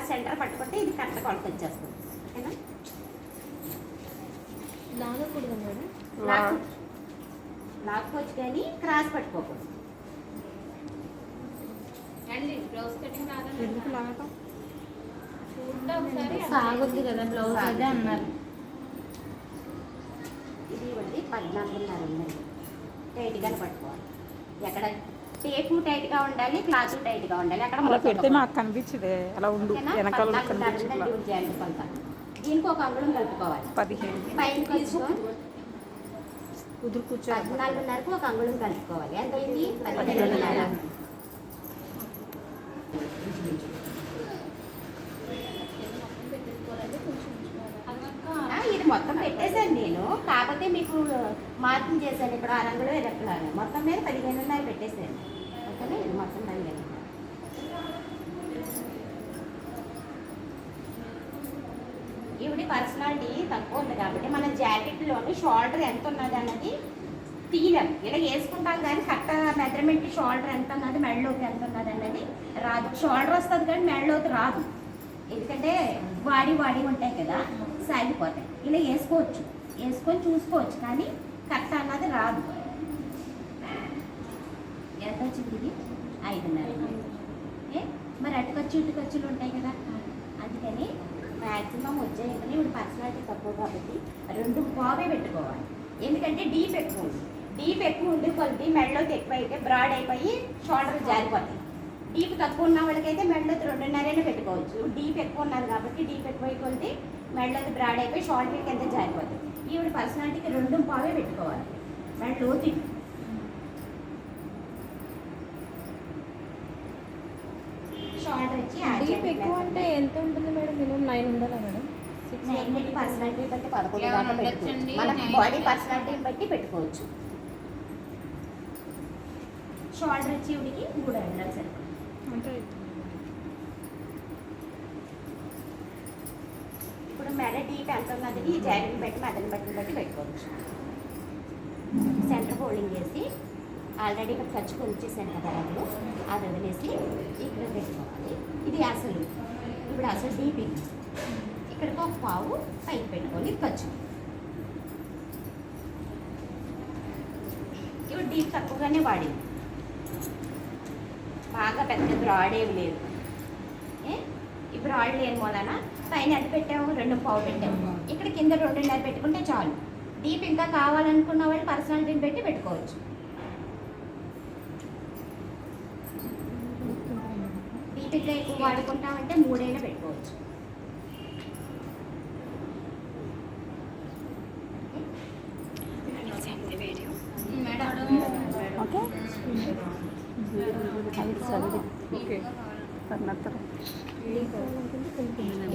ఇలా సెంటర్ పట్టుకుంటే ఇది కరెక్ట్ కొలత వచ్చేస్తుంది. ఓకేనా లాగకూడదు మేడం? లాక్కు. లాక్కోవచ్చు కానీ క్రాస్ పట్టుకోకూడదు. బ్లౌజ్ కటింగ్ సాగొద్దు కదా బ్లౌజ్ అదే అన్నారు. ఇది ఇవ్వండి పద్నాలుగున్నర ఉందండి టైట్గానే పట్టుకోవాలి. ఎక్కడ? టేపు టైట్గా ఉండాలి క్లాత్ టైట్గా ఉండాలి. అక్కడ అలా పెడితే మాకు కనిపించదే. అలా ఉండు? వెనకాల కొలత. దీనికి ఒక అంగుళం కలుపుకోవాలి. పదిహేను. పైన కుదురు కూర్చో పద్నాలుగున్నరకు ఒక అంగుళం కలుపుకోవాలి. ఎంత అయింది పదిహేనున్నర ఆ, ఇది మొత్తం పెట్టేశాను నేను కాకపోతే మార్కింగ్ చేశాను. ఇప్పుడు ఆ రంగులో ఈ మొత్తం మీద పదిహేనున్నర పెట్టేశాను. ఓకేనా ఇది మొత్తం పదిహేను ఈవిడ పర్సనాలిటీ తక్కువ ఉంది కాబట్టి మన జాకెట్లోని షోల్డర్ ఎంత ఉన్నది అన్నది తీయలేం. ఇలా వేసుకుంటాం కానీ కరెక్ట్ మెజర్మెంట్ షోల్డర్ ఎంత ఉన్నది మెడలోకి ఎంత ఉన్నది అన్నది రాదు. షోల్డర్ వస్తుంది కానీ మెడలోకి రాదు. ఎందుకంటే వాడి వాడి ఉంటాయి కదా సాగిపోతాయి. ఇలా వేసుకోవచ్చు. వేసుకొని చూసుకోవచ్చు కానీ కరెక్ట్ అన్నది రాదు. ఎంత వచ్చింది ఇది? ఐదున్నర. ఏ? మరి అటుకొచ్చి ఇటుకొచ్చులు ఉంటాయి కదా. అందుకని మ్యాక్సిమం వచ్చేయకని ఇప్పుడు పర్సనాలిటీ తక్కువ కాబట్టి రెండు బాబే పెట్టుకోవాలి. ఎందుకంటే డీప్ ఎక్కువ ఉంది. డీప్ ఎక్కువ ఉంది కొద్ది మెడలోకి ఎక్కువ అయితే బ్రాడ్ అయిపోయి షోల్డర్ జారిపోతాయి. డీప్ తక్కువ ఉన్న వాళ్ళకైతే మెడలోకి రెండున్నరైనా పెట్టుకోవచ్చు. డీప్ ఎక్కువ ఉన్నారు కాబట్టి డీప్ ఎక్కువ కొద్ది మెడలోకి బ్రాడ్ అయిపోయి షోల్డర్ కింద జారిపోతుంది ఈవిడ పర్సనాలిటీకి రెండు పావే పెట్టుకోవాలి. మెడ లోతు షోల్డర్ వచ్చి ఆ డీప్ ఎక్కువ. అంటే ఎంత ఉంటుంది మేడం? మినిమం నైన్ ఉండాలా మేడం? నైన్ పర్సనాలిటీ బట్టి పదకొండు దాకా? పెట్టుకోవచ్చు. మన బాడీ. పర్సనాలిటీని బట్టి పెట్టుకోవచ్చు. షోల్డర్ వచ్చి ఇవిడికి మూడు అంగుళాలు సరిపోతుంది అంటే ఇప్పుడు మెడ డీప్ ఎంత ఉన్నది ఈ జాకెట్ బట్టి మెదని బట్టి బట్టి పెట్టుకోవచ్చు. సెంటర్ ఫోల్డింగ్ చేసి ఆల్రెడీ ఇక్కడ ఖర్చు కొలిచేసాను కదా అందులో అది వదిలేసి ఇక్కడ పెట్టుకోవాలి. ఇది అసలు ఇప్పుడు అసలు డీప్ ఇది. ఇక్కడికి ఒక పావు పైకి పెట్టుకోవాలి ఖర్చు ఇప్పుడు డీప్ తక్కువగానే వాడింది. బాగా పెద్ద బ్రాడ్ ఏమి లేదు. బ్రాడ్ లేని మూలన పైన ఎంత పెట్టాము రెండు పావు పెట్టాము. ఇక్కడ కింద రెండున్నర పెట్టుకుంటే చాలు. డీప్ ఇంకా కావాలనుకున్న వాళ్ళు పర్సనాలిటీని పెట్టి పెట్టుకోవచ్చు. డీప్ ఇంకా ఎక్కువ వాడుకుంటామంటే మూడైనా పెట్టుకోవచ్చు. ఓకే. ఓకే.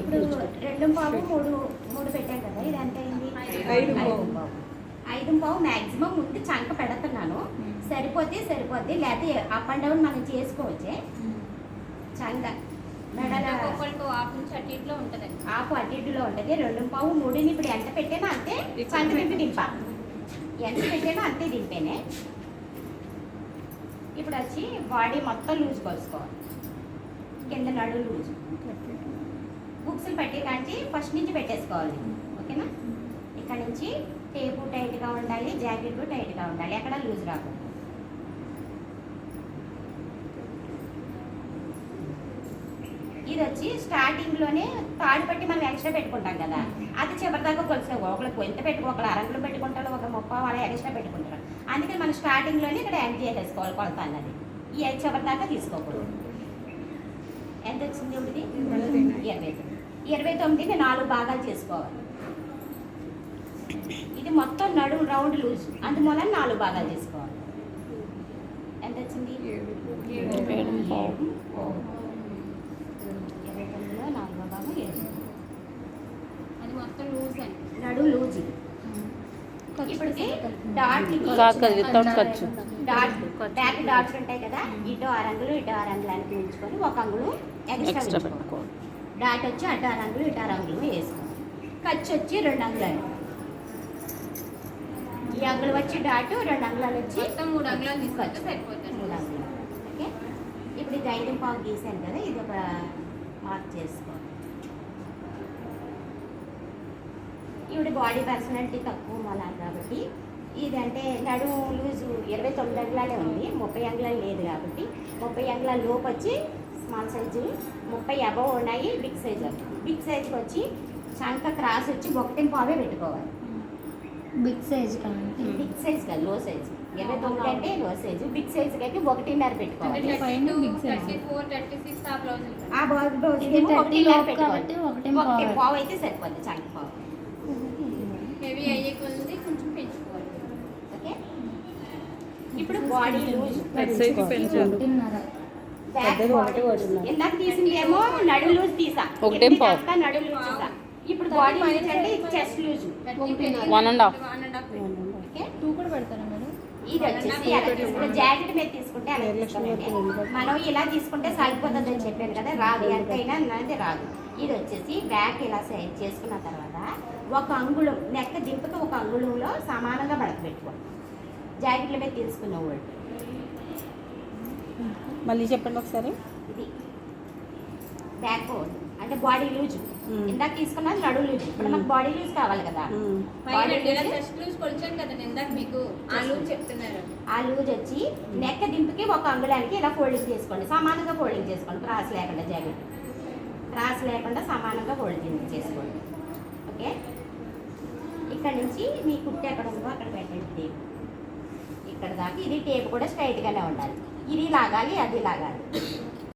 ఇప్పుడు రెండు పావు మూడు మూడు పెట్టాం కదా ఇది ఎంత అయింది? ఐదు పావు. పావు. ఐదు పావు మ్యాక్సిమం ముందు చంక పెడుతున్నాను. సరిపోతే సరిపోద్ది లేకపోతే అప్ అండ్ డౌన్ మనం చేసుకోవచ్చే. చంక. మెడల ఒక్కొక్కరికి హాఫ్ నుంచి అటు ఇట్లో ఉంటుందండి ఆకు అడ్డిడ్డులో ఉంటుంది. రెండు పావు మూడుని ఇప్పుడు ఎంత పెట్టానో అంతే చంక దింపి దింపా. ఎంత పెట్టానో అంతే దింపేనే. ఇప్పుడు వచ్చి బాడీ మొత్తం లూజ్ కోసుకోవాలి కింద నడు లూజ్ బుక్స్ పెట్టి కాంచి ఫస్ట్ నుంచి పెట్టేసుకోవాలి. ఓకేనా? ఇక్కడ నుంచి టేపు టైట్గా ఉండాలి జాకెట్ టైట్గా ఉండాలి. ఎక్కడ లూజ్ రాకూడదు ఇది వచ్చి స్టార్టింగ్లోనే తాడు పట్టి మనం ఎక్స్ట్రా పెట్టుకుంటాం కదా. అది చివరిదాకా కొలిసే ఒకళ్ళకి ఎంత పెట్టుకో ఒకళ్ళు అరంగులు పెట్టుకుంటారు ఒక ముప్ప వాళ్ళ ఎక్స్ట్రా పెట్టుకుంటారు. అందుకని మనం స్టార్టింగ్లోనే ఇక్కడ యాడ్ చేసేసుకోవాలి కొలత అన్నది ఈ చివరిదాకా తీసుకోకూడదు. ఎంత వచ్చింది ఇవిడిది ఇరవై తొమ్మిది. ఇరవై తొమ్మిదిని నాలుగు భాగాలు చేసుకోవాలి. ఇది మొత్తం నడుము రౌండ్ లూజ్. అందువల్ల నాలుగు భాగాలు చేసుకోవాలి. ఎంత వచ్చింది ఏడు పావు. ఇరవై తొమ్మిదిలో నాలుగో భాగం ఏడు అది మొత్తం లూజ్ అండి నడుము లూజ్ ఇది. ఇప్పటికి డాట్ కాదు కాదు వితౌట్ ఖర్చు. డాట్ బ్యాక్ డాట్స్ ఉంటాయి కదా ఇటు ఆరు అంగులు ఇటు ఆరు అంగులు అని ఉంచుకొని ఒక అంగులు ఎక్స్ట్రా పెట్టుకోవాలి. డాట్ వచ్చి అటు ఆరు అంగులు ఇటు ఆరు అంగులు వేసుకోవాలి. ఖర్చు వచ్చి రెండు అంగుళాలు ఈ అంగులు వచ్చి డాట్ రెండు అంగుళాలు వచ్చి మూడు అంగుళాలు తీసుకొస్తే సరిపోతుంది మూడు అంగుళాలు ఓకే ఇప్పుడు ఇది ఐదు పావు గీసాను కదా ఇది ఒక మార్క్ చేసుకో ఈవిడ బాడీ పర్సనాలిటీ తక్కువ మళ్ళా కాబట్టి ఇదంటే నడుము లూజు ఇరవై తొమ్మిది అంగుళాలే ఉంది ముప్పై అంగుళాలు లేదు కాబట్టి ముప్పై అంగుళాల లోపు వచ్చి స్మాల్ సైజు ముప్పై అబవ్ ఉన్నాయి బిగ్ సైజు బిగ్ సైజుకి వచ్చి చంక క్రాస్ వచ్చి ఒకటి పావే పెట్టుకోవాలి. బిగ్ సైజ్ బిగ్ సైజ్ కాదు లో సైజ్ ఇరవై తొమ్మిది అంటే లో సైజు బిగ్ సైజ్ అయితే ఒకటిన్నర పెట్టుకోవాలి. పైన big size. Thirty four thirty six ఆ బ్లౌజ్ ఉంటుంది. ఆ బాబు బ్లౌజ్ ఇది ఏమో 30 ఒకటిన్నర లోపు పెట్టుకోవాలి. కాబట్టి ఒకటి. పావు. అయితే సరిపోద్ది చంక పావు. హెవీ అయ్యే కొద్ది కొంచెం పెంచుకోవాలి ఓకే ఇప్పుడు బాడీ ఇందాక నడు లూజ్ తీసా. ఒకటే కిందికి పావు. అంతా నడు లూజ్ తీసా ఇప్పుడు బాడీ లూజ్ అంటే chest loose One and half. One and half okay two కూడా పెడతారా మేడం ఇది వచ్చేసి జాకెట్ మీద తీసుకుంటే మనం ఇలా తీసుకుంటే సరిపోతుంది అని చెప్పాను కదా రాదు. ఎంతైనా అనేది రాదు. ఇది వచ్చేసి బ్యాక్ ఇలా సెట్ చేసుకున్న తర్వాత ఒక అంగుళం నెక్క దింపుతూ ఒక అంగుళంలో సమానంగా మడత పెట్టుకోండి. జాకెట్ల మీద తీసుకున్న వాళ్ళు మళ్ళీ చెప్పండి ఒకసారి. ఇది. బ్యాక్ అంటే బాడీ లూజ్. ఇందాక తీసుకున్నది నడు లూజ్. ఇప్పుడు మనకు బాడీ లూజ్ కావాలి కదా. మీకు ఆ లూజ్ చెప్తున్నారు ఆ లూజ్ వచ్చి నెక్క దింపుకి ఒక అంగుళానికి ఇలా ఫోల్డింగ్ చేసుకోండి. సమానంగా ఫోల్డింగ్ చేసుకోండి. క్రాస్ లేకుండా జాకెట్. క్రాస్ లేకుండా సమానంగా ఫోల్డింగ్ చేసుకోండి. ఓకే? ఇక్కడ నుంచి మీ కుట్టి ఎక్కడ ఉందో అక్కడ పెట్టండి. ఇక్కడ దాకా. ఇది టేప్ కూడా స్ట్రైట్గానే ఉండాలి. ఇది లాగాలి అది లాగాలి.